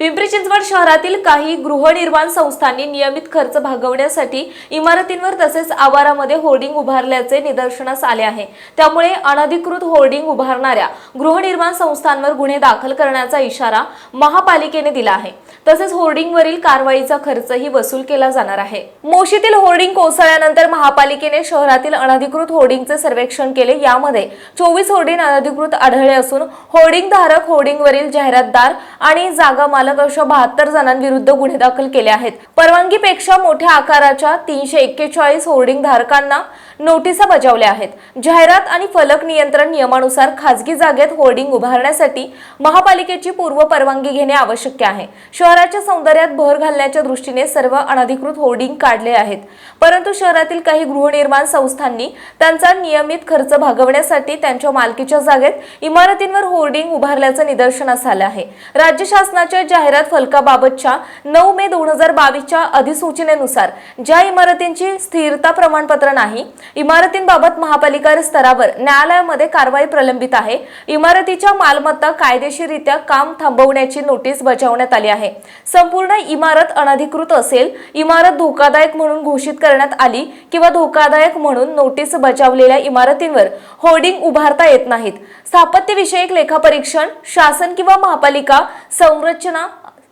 पिंपरी चिंचवड शहरातील काही गृहनिर्माण संस्थांनी नियमित खर्च भागवण्यासाठी इमारतींवर तसेच आवारामध्ये होर्डिंग उभारल्याचे निदर्शनास आले आहे. त्यामुळे अनधिकृत होर्डिंग उभारणाऱ्या गृहनिर्माण संस्थांवर गुन्हे दाखल करण्याचा इशारा महापालिकेने दिला आहे. तसेच होर्डिंगवरील कारवाईचा खर्चही वसूल केला जाणार आहे. मोशीतील होर्डिंग कोसळल्यानंतर महापालिकेने शहरातील अनधिकृत होर्डिंगचे सर्वेक्षण केले. यामध्ये चोवीस होर्डिंग अनधिकृत आढळले असून होर्डिंग धारक होर्डिंगवरील जाहिरातदार आणि जागा मालक अशा बहात्तर जणांविरुद्ध गुन्हे दाखल केले आहेत. परवानगीपेक्षा मोठ्या आकाराच्या तीनशे एक्केचाळीस होर्डिंग धारकांना नोटिसा बजावल्या आहेत. जाहिरात आणि फलक नियंत्रण नियमानुसार खासगी जागेत होर्डिंग उभारण्यासाठी महापालिकेची पूर्व परवानगी घेणे आवश्यक आहे. शहराच्या सौंदर्यात भर घालण्याच्या दृष्टीने सर्व अनधिकृत होर्डिंग काढले आहेत. परंतु शहरातील काही गृहनिर्माण संस्थांनी त्यांचा नियमित खर्च भागवण्यासाठी त्यांच्या मालकीच्या जागेत इमारतींवर होर्डिंग उभारल्याचं निदर्शनास आलं आहे. राज्य शासनाच्या जाहिरात फलकाबाबतच्या नऊ मे दोन हजार बावीसच्या अधिसूचनेनुसार ज्या इमारतींची स्थिरता प्रमाणपत्र नाही इमारतींबाबत महापालिका स्तरावर न्यायालयामध्ये कारवाई प्रलंबित आहे. इमारतीच्या मालमत्ता कायदेशीररित्या काम थांबवण्याची नोटीस बजावण्यात आली आहे. संपूर्ण इमारत अनधिकृत असेल इमारत धोकादायक म्हणून घोषित करण्यात आली किंवा धोकादायक म्हणून नोटीस बजावलेल्या इमारतींवर होर्डिंग उभारता येत नाहीत. स्थापत्यविषयक लेखापरीक्षण शासन किंवा महापालिका संरचना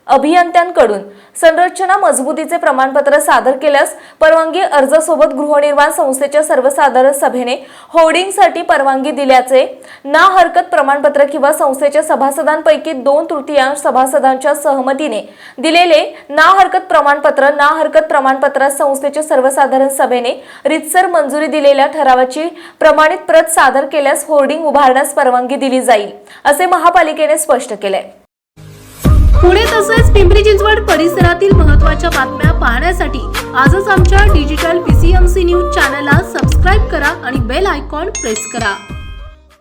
अभियंत्यांकडून संरचना मजबूतीचे प्रमाणपत्र सादर केल्यास परवानगी अर्जासोबत गृहनिर्माण संस्थेच्या सर्वसाधारण सभेने होर्डिंगसाठी परवानगी दिल्याचे ना हरकत प्रमाणपत्र किंवा संस्थेच्या सभासदांपैकी दोन तृतीयांश सभासदांच्या सहमतीने दिलेले ना हरकत प्रमाणपत्र ना हरकत प्रमाणपत्रात संस्थेच्या सर्वसाधारण सभेने रितसर मंजुरी दिलेल्या ठरावाची प्रमाणित प्रत सादर केल्यास होर्डिंग उभारण्यास परवानगी दिली जाईल असे महापालिकेने स्पष्ट केले पुणे तसेच पिंपरी चिंचवड परिसरातील महत्त्वाच्या बातम्या पाहण्यासाठी आजच आमच्या डिजिटल पीसीएमसी न्यूज चॅनलला सबस्क्राईब करा आणि बेल आयकॉन प्रेस करा.